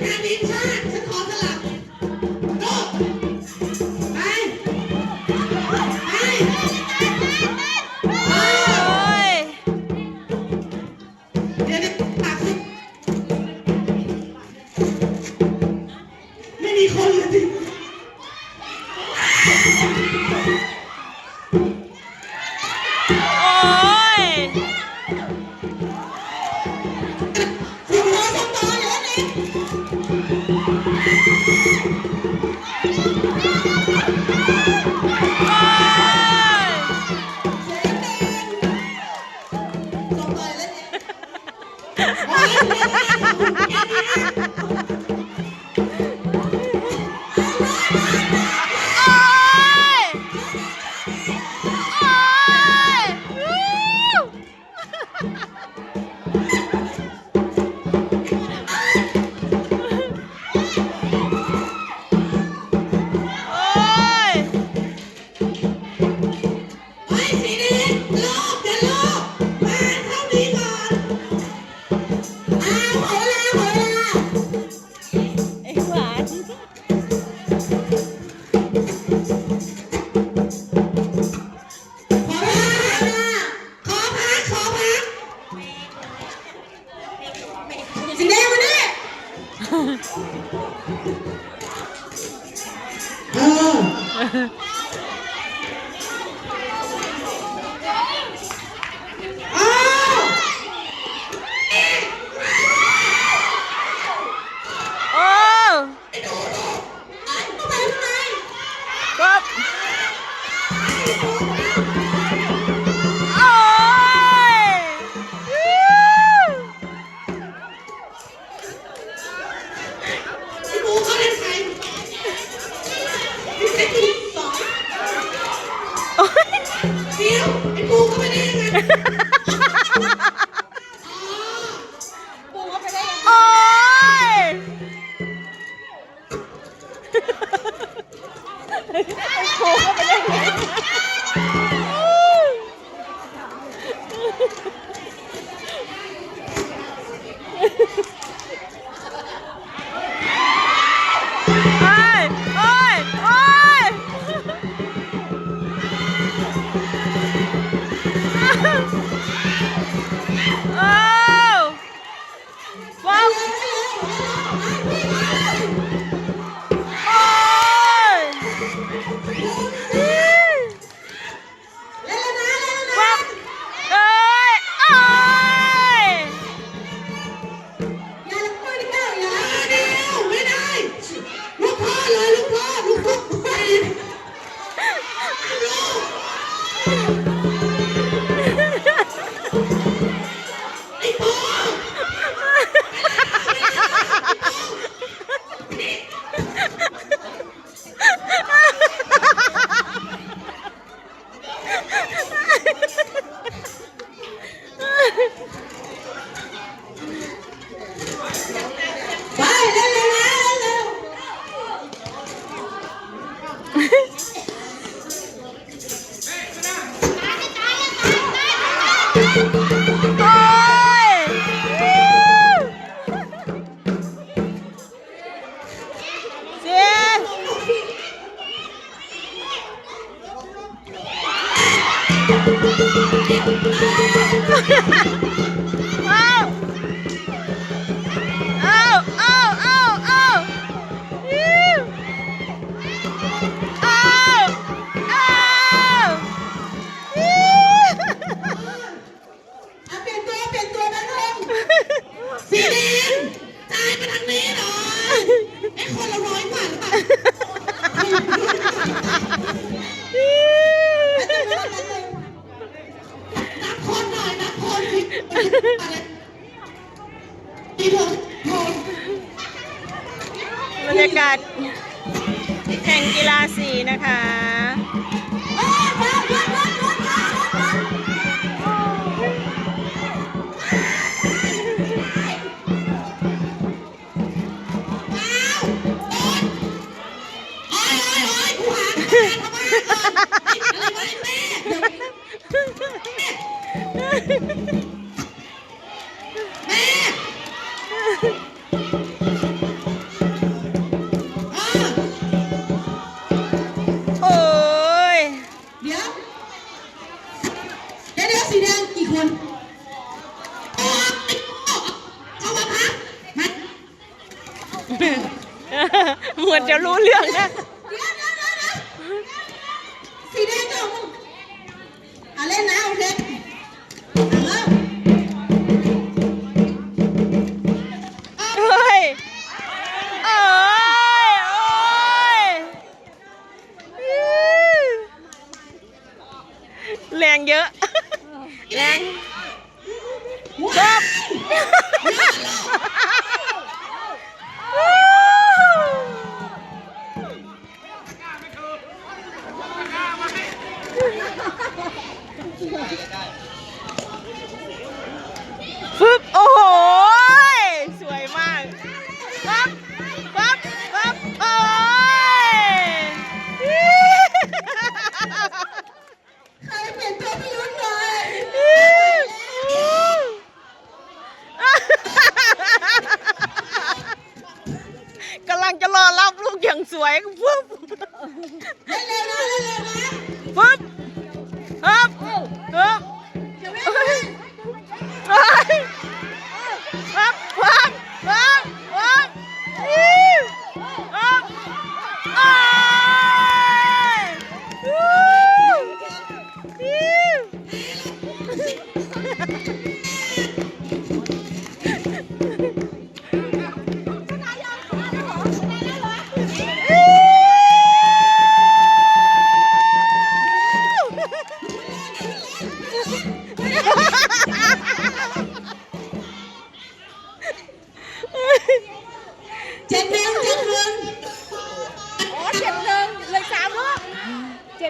แผ่นดินชาฉันขอสลับลุกไป ไปเออโอ้ยเไปไม่มีคนเลยสิ Oh, เดี๋ยว Ha ha ha! สีนะคะ เหมือนจะรู้เรื่องนะสีแดงก็เอาเล่นนะโอเคแรงเยอะ แรงจบ ฟึบเร็วนะเร็วนะฟึบฮึบฮึบฮึบ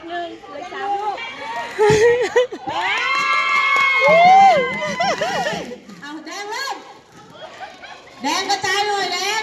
กหนึ่งเลยสามลูกเอาแดงเลยแดงกระจายเลยแดง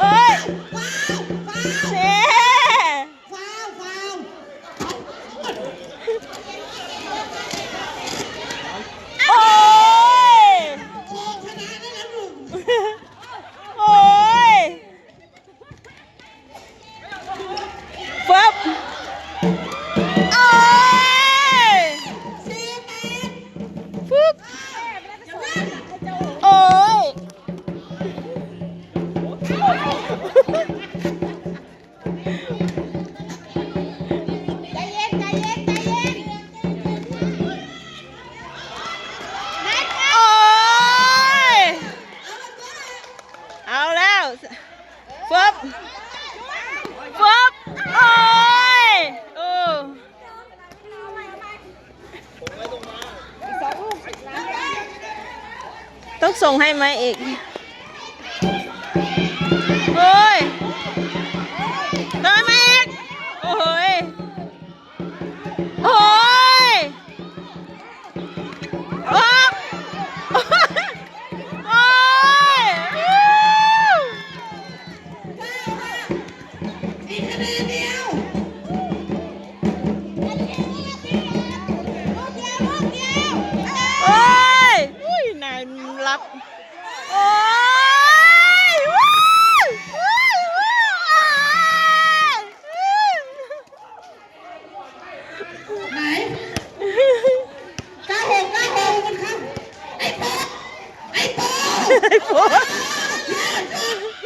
เอ้ย ฟบฟบโอ้ยเออต้องส่งให้ไหมเอก โอ้ยว้ายว้ายว้ายไหนเก้าหกเก้าหกมันครับไอ้ปอไอ้ปอ ไอ้โฟน Yeah.